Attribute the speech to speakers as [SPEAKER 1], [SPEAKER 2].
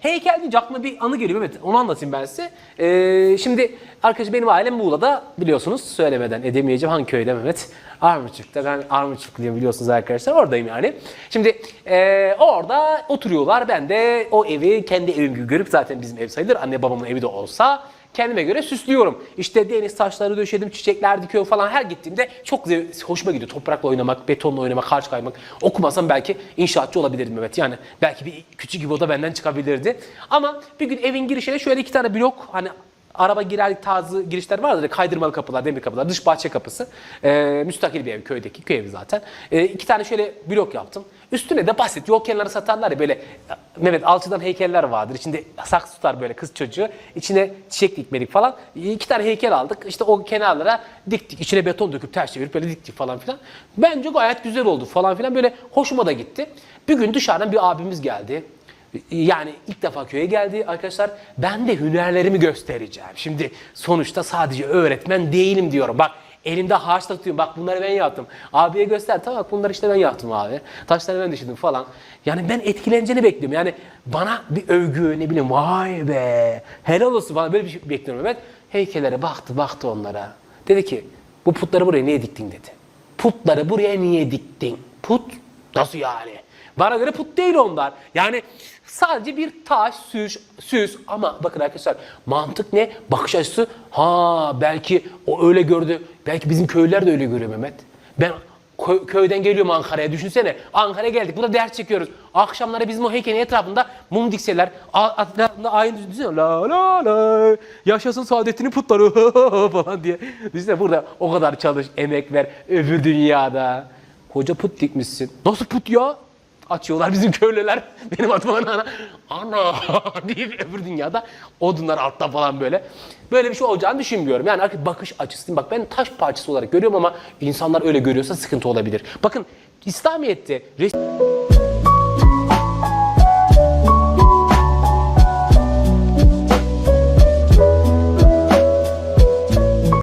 [SPEAKER 1] heykel deyince aklıma bir anı geliyor. Evet onu anlatayım ben size. Ee, şimdi arkadaşım benim ailem Muğla'da biliyorsunuz söylemeden edemeyeceğim hangi köyde Mehmet? Armutçuk'ta. Ben Armutçukluyum biliyorsunuz arkadaşlar. Oradayım yani. Şimdi ee, orada oturuyorlar. Ben de o evi kendi evim gibi görüp zaten bizim ev sayılır. Anne babamın evi de olsa kendime göre süslüyorum. İşte deniz taşları döşedim, çiçekler dikiyorum falan. Her gittiğimde çok hoşuma gidiyor. Toprakla oynamak, betonla oynamak, harç kaymak. Okumasam belki inşaatçı olabilirdim evet. Yani belki bir küçük gibi o da benden çıkabilirdi. Ama bir gün evin girişine şöyle iki tane blok hani araba girer tarzı girişler vardır ya kaydırmalı kapılar, demir kapılar, dış bahçe kapısı. Ee, müstakil bir ev köydeki, köy evi zaten. Ee, iki tane şöyle blok yaptım. Üstüne de basit yol kenarı satarlar ya böyle Mehmet Alçı'dan heykeller vardır. İçinde saksı tutar böyle kız çocuğu. İçine çiçek dikmelik falan. İki tane heykel aldık. İşte o kenarlara diktik. İçine beton döküp ters çevirip böyle diktik falan filan. Bence gayet güzel oldu falan filan. Böyle hoşuma da gitti. Bir gün dışarıdan bir abimiz geldi. Yani ilk defa köye geldi arkadaşlar. Ben de hünerlerimi göstereceğim. Şimdi sonuçta sadece öğretmen değilim diyorum. Bak elimde harç tutuyorum. Bak bunları ben yaptım. Abiye göster. Tamam bak bunları işte ben yaptım abi. Taşları ben düşürdüm falan. Yani ben etkileneceğini bekliyorum. Yani bana bir övgü ne bileyim vay be. Helal olsun bana böyle bir şey bekliyorum. Evet heykellere baktı baktı onlara. Dedi ki bu putları buraya niye diktin dedi. Putları buraya niye diktin? Put nasıl yani? Bana göre put değil onlar. Yani sadece bir taş, süs, süs ama bakın arkadaşlar mantık ne? Bakış açısı ha belki o öyle gördü. Belki bizim köylüler de öyle görüyor Mehmet. Ben kö- köyden geliyorum Ankara'ya düşünsene. Ankara'ya geldik burada ders çekiyoruz. Akşamları bizim o heykelin etrafında mum dikseler. Etrafında aynı düşünsene. La la la. Yaşasın saadetini putları falan diye. Düşünsene burada o kadar çalış, emek ver öbür dünyada. Koca put dikmişsin. Nasıl put ya? Açıyorlar bizim köylüler. Benim adıma ana. Ana deyip öbür dünyada odunlar altta falan böyle. Böyle bir şey olacağını düşünmüyorum. Yani artık bakış açısı. Bak ben taş parçası olarak görüyorum ama insanlar öyle görüyorsa sıkıntı olabilir. Bakın İslamiyet'te res-